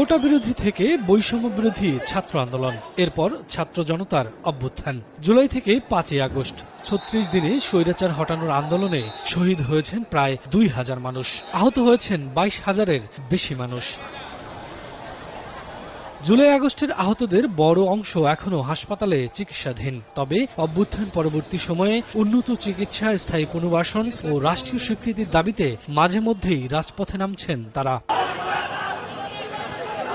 কোটা বিরোধী থেকে বৈষম্য বিরোধী ছাত্র আন্দোলন। এরপর ছাত্র জনতার অভ্যুত্থান। জুলাই থেকে পাঁচই আগস্ট, ছত্রিশ দিনে স্বৈরাচার হটানোর আন্দোলনে শহীদ হয়েছেন প্রায় দুই হাজার মানুষ। আহত হয়েছেন বাইশ হাজারের বেশি মানুষ। জুলাই আগস্টের আহতদের বড় অংশ এখনও হাসপাতালে চিকিৎসাধীন। তবে অভ্যুত্থান পরবর্তী সময়ে উন্নত চিকিৎসা স্থায়ী পুনর্বাসন ও রাষ্ট্রীয় স্বীকৃতির দাবিতে মাঝে মধ্যেই রাজপথে নামছেন তারা।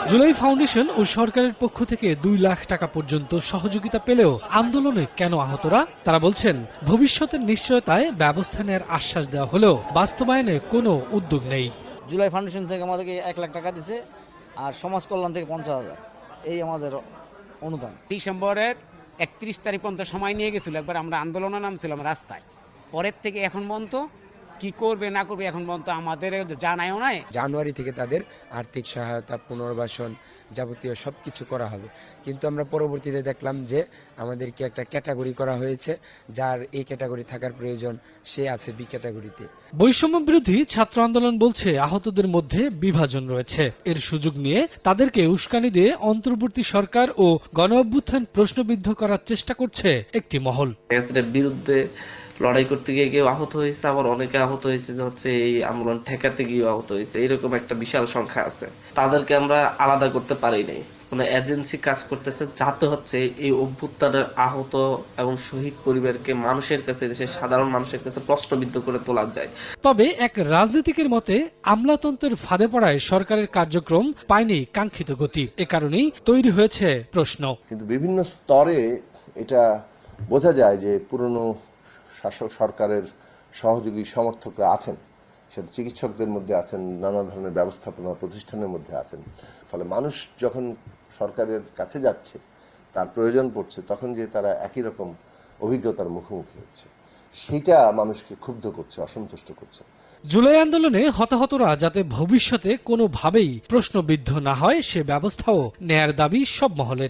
জুলাই ফাউন্ডেশন ও সরকারের পক্ষ থেকে দুই লাখ টাকা পর্যন্ত সহযোগিতা পেলেও আন্দোলনে কেন আহতরা? তারা বলছেন ভবিষ্যতের নিশ্চয়তায় ব্যবস্থা নেওয়ার আশ্বাস দেওয়া হলেও বাস্তবায়নে কোনো উদ্যোগ নেই। জুলাই ফাউন্ডেশন থেকে আমাদেরকে এক লাখ টাকা দিছে আর সমাজ কল্যাণ থেকে পঞ্চাশ হাজার। এই আমাদের অনুদান। ডিসেম্বরের একত্রিশ তারিখ পর্যন্ত সময় নিয়ে গেছিল। একবার আমরা আন্দোলনে নামছিলাম রাস্তায়। পরের থেকে এখন পর্যন্ত কি করবে না করবে এখন পর্যন্ত আমাদের জানায়ও নাই। জানুয়ারি থেকে তাদের আর্থিক সহায়তা পুনর্বাসন যাবতীয় সব কিছু করা হবে। কিন্তু আমরা পরবর্তীতে দেখলাম যে আমাদেরকে একটা ক্যাটাগরি করা হয়েছে যার এই ক্যাটাগরি থাকার প্রয়োজন সে আছে বি ক্যাটাগরিতে। বৈষম্য বিরোধী ছাত্র আন্দোলন বলছে আহতদের মধ্যে বিভাজন রয়েছে। এর সুযোগ নিয়ে তাদেরকে উস্কানি দিয়ে অন্তর্বর্তী সরকার ও গণ অভ্যুত্থান প্রশ্নবিদ্ধ করার চেষ্টা করছে একটি মহল। বিরুদ্ধে লড়াই করতে গিয়ে কেউ আহত হয়েছে আবার অনেকে আহত হয়েছে যে হচ্ছে এই আন্দোলন ঠেকাতে গিয়ে আহত হয়েছে। এরকম একটা বিশাল সংখ্যা আছে। তাদেরকে আমরা আলাদা করতে পারি নাই। মানে এজেন্সি কাজ করতেছে যাতে হচ্ছে এই অভ্যুত্থানের আহত এবং শহীদ পরিবারকে মানুষের কাছে দেশের সাধারণ মানুষের কাছে প্রশ্নবিদ্ধ করে তোলা যায়। তবে এক রাজনীতিকের মতে আমলাতন্ত্রের ফাঁদে পড়ায় সরকারের কার্যক্রম পায়নি কাঙ্ক্ষিত গতি। এ কারণেই তৈরি হয়েছে প্রশ্ন। কিন্তু বিভিন্ন স্তরে এটা বোঝা যায় যে পুরনো শাসক সরকারের সহযোগী সমর্থকরা আছেন। সেটা চিকিৎসকদের মধ্যে আছেন, নানা ধরনের ব্যবস্থাপনা প্রতিষ্ঠানের মধ্যে আছেন। ফলে মানুষ যখন সরকারের কাছে যাচ্ছে, তার প্রয়োজন পড়ছে, তখন যে তারা একই রকম অভিজ্ঞতার মুখোমুখি হচ্ছে। সেটা মানুষকে ক্ষুব্ধ করছে, অসন্তুষ্ট করছে। জুলাই আন্দোলনে হতাহতরা যাতে ভবিষ্যতে কোনোভাবেই প্রশ্নবিদ্ধ না হয়, সে ব্যবস্থাও নেয়ার দাবি সব মহলের।